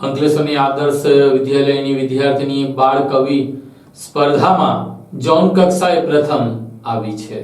અંકલેશ્વરની આદર્શ વિદ્યાલયની વિદ્યાર્થીની બાળ કવિ સ્પર્ધામાં ઝોન કક્ષાએ પ્રથમ આવી છે.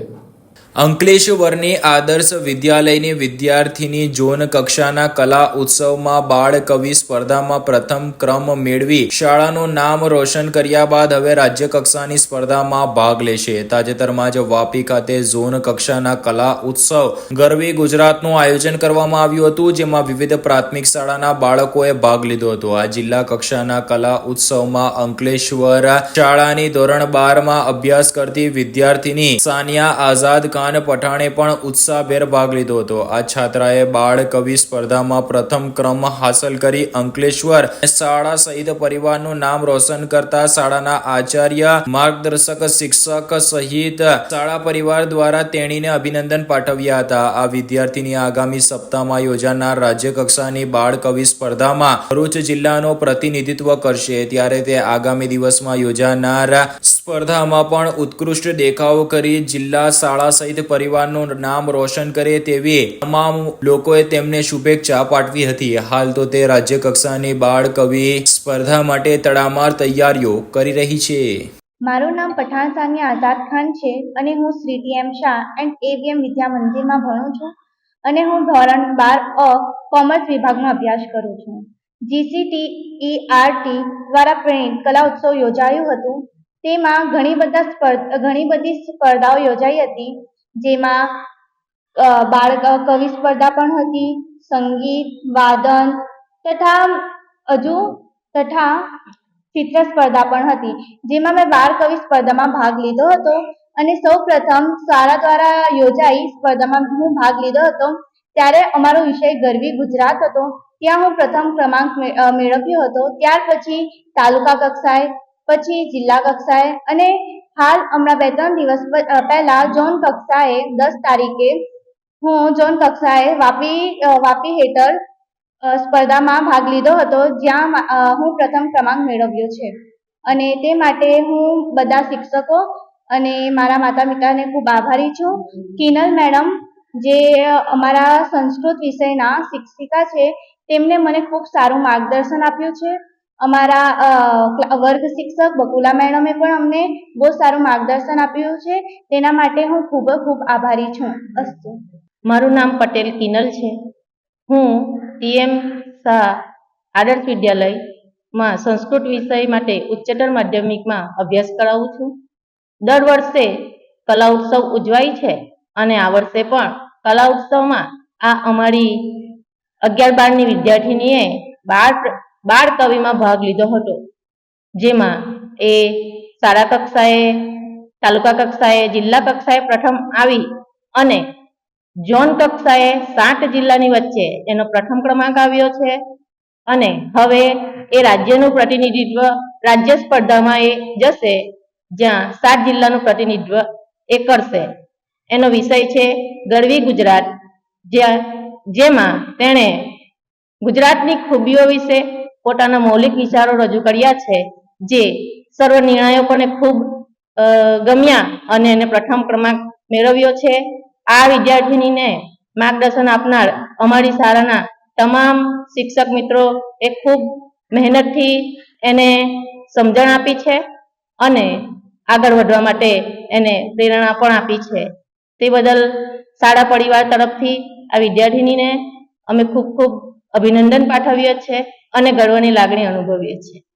અંકલેશ્વરની આદર્શ વિદ્યાલયની વિદ્યાર્થીની ઝોન કક્ષાના કલા ઉત્સવમાં બાળ કવિ સ્પર્ધામાં પ્રથમ ક્રમ મેળવી શાળાનું નામ રોશન કર્યા બાદ હવે રાજ્ય કક્ષાની સ્પર્ધામાં ભાગ લેશે. તાજેતરમાં જ વાપી ખાતે ઝોન કક્ષાના કલા ઉત્સવ ગરવી ગુજરાતનું આયોજન કરવામાં આવ્યું હતું, જેમાં વિવિધ પ્રાથમિક શાળાના બાળકોએ ભાગ લીધો હતો. આ જિલ્લા કક્ષાના કલા ઉત્સવમાં અંકલેશ્વર શાળાની ધોરણ બારમાં અભ્યાસ કરતી વિદ્યાર્થીની સાનિયા આઝાદ ખાન પઠાણે પણ ઉત્સાહભેર ભાગ લીધો હતો. આ છાત્રાએ બાળ કવિ સ્પર્ધામાં પ્રથમ ક્રમ હાંસલ કરી અંકલેશ્વર શાળા સહિત પરિવારનું નામ રોશન કરતા શાળાના આચાર્ય, માર્ગદર્શક, શિક્ષક સહિત શાળા પરિવાર દ્વારા તેણીને અભિનંદન પાઠવ્યા હતા. આ વિદ્યાર્થીની આગામી સપ્તાહમાં યોજાનાર રાજ્ય કક્ષાની બાળ કવિ સ્પર્ધામાં ભરૂચ જિલ્લાનો પ્રતિનિધિત્વ કરશે. ત્યારે તે આગામી દિવસમાં યોજાનાર સ્પર્ધામાં પણ ઉત્કૃષ્ટ દેખાવ કરી જિલ્લા શાળા સહિત પરિવારનું નામ રોશન કરે તેવી તમામ લોકોએ તેમને શુભેચ્છા પાઠવી હતી. હાલ તો તે રાજ્ય કક્ષાની બાળ કવિ સ્પર્ધા માટે તડામાર તૈયારીઓ કરી રહી છે. મારું નામ પઠાણ સાનિયા આઝાદ ખાન છે અને હું Shri T M Shah and AVM Vidya મંદિરમાં ભણું છું અને હું ધોરણ બાર અ કોમર્સ વિભાગમાં અભ્યાસ કરું છું. જીસીટીઈઆરટી દ્વારા પ્રેરિત કલા ઉત્સવ યોજાયું હતું. તેમાં ઘણી બધા સ્પર્ધ, ઘણી બધી સ્પર્ધાઓ યોજાઈ હતી. જેમાં બાળ કવિ સ્પર્ધા પણ હતી, સંગીત, વાદન તથા હજુ તથા ચિત્ર સ્પર્ધા પણ હતી. જેમાં મેં બાળ કવિ સ્પર્ધામાં ભાગ લીધો હતો અને સૌ પ્રથમ શાળા દ્વારા યોજાઈ સ્પર્ધામાં હું ભાગ લીધો હતો. ત્યારે અમારો વિષય ગરવી ગુજરાત હતો. ત્યાં હું પ્રથમ ક્રમાંક મેળવ્યો હતો. ત્યાર પછી તાલુકા કક્ષાએ, પછી જિલ્લા કક્ષાએ અને હાલ હમણાં બે ત્રણ દિવસ પહેલા ઝોન કક્ષાએ દસ તારીખે હું ઝોન કક્ષાએ વાપી વાપી હેઠળ સ્પર્ધામાં ભાગ લીધો હતો, જ્યાં હું પ્રથમ ક્રમાંક મેળવ્યો છે. અને તે માટે હું બધા શિક્ષકો અને મારા માતા પિતાને ખૂબ આભારી છું. કિનલ મેડમ, જે અમારા સંસ્કૃત વિષયના શિક્ષિકા છે તેમણે મને ખૂબ સારું માર્ગદર્શન આપ્યું છે. અમારા વર્ગ શિક્ષક બકુલા મેડમે પણ અમને બહુ સારું માર્ગદર્શન આપ્યું છે. તેના માટે હું ખૂબ ખૂબ આભારી છું. અસ્તુ. મારું નામ પટેલ કિનલ છે. હું ટીએમ શાહ આદર્શ વિદ્યાલયમાં સંસ્કૃત વિષય માટે ઉચ્ચતર માધ્યમિકમાં અભ્યાસ કરાવું છું. દર વર્ષે કલા ઉત્સવ ઉજવાય છે અને આ વર્ષે પણ કલા ઉત્સવમાં આ અમારી અગિયાર બારની વિદ્યાર્થીનીએ બાળ બાળ કવિમાં ભાગ લીધો હતો. જેમાં એ શાળા કક્ષાએ, તાલુકા કક્ષાએ, જિલ્લા કક્ષાએ પ્રથમ આવી અને ઝોન કક્ષાએ સાત જિલ્લાની વચ્ચે એનો પ્રથમ ક્રમાંક આવ્યો છે. અને હવે એ રાજ્યનું પ્રતિનિધિત્વ, રાજ્ય સ્પર્ધામાં એ જશે, જ્યાં સાત જિલ્લાનું પ્રતિનિધિત્વ એ કરશે. એનો વિષય છે ગરવી ગુજરાત, જ્યાં, જેમાં તેણે ગુજરાતની ખૂબીઓ વિશે પોતાના મૌલિક વિચારો રજૂ કર્યા છે, જે સર્વ નિર્ણાયકોને ખૂબ ગમ્યા અને એને પ્રથમ ક્રમાંક મેળવ્યો છે. આ વિદ્યાર્થીનીને માર્ગદર્શન આપનાર અમારી શાળાના તમામ શિક્ષક મિત્રો એ ખૂબ મહેનતથી એને સમજણ આપી છે અને આગળ વધવા માટે એને પ્રેરણા પણ આપી છે. તે બદલ શાળા પરિવાર તરફથી આ વિદ્યાર્થીનીને અમે ખૂબ ખૂબ અભિનંદન પાઠવીએ છીએ અને ગર્વની લાગણી અનુભવીએ છીએ.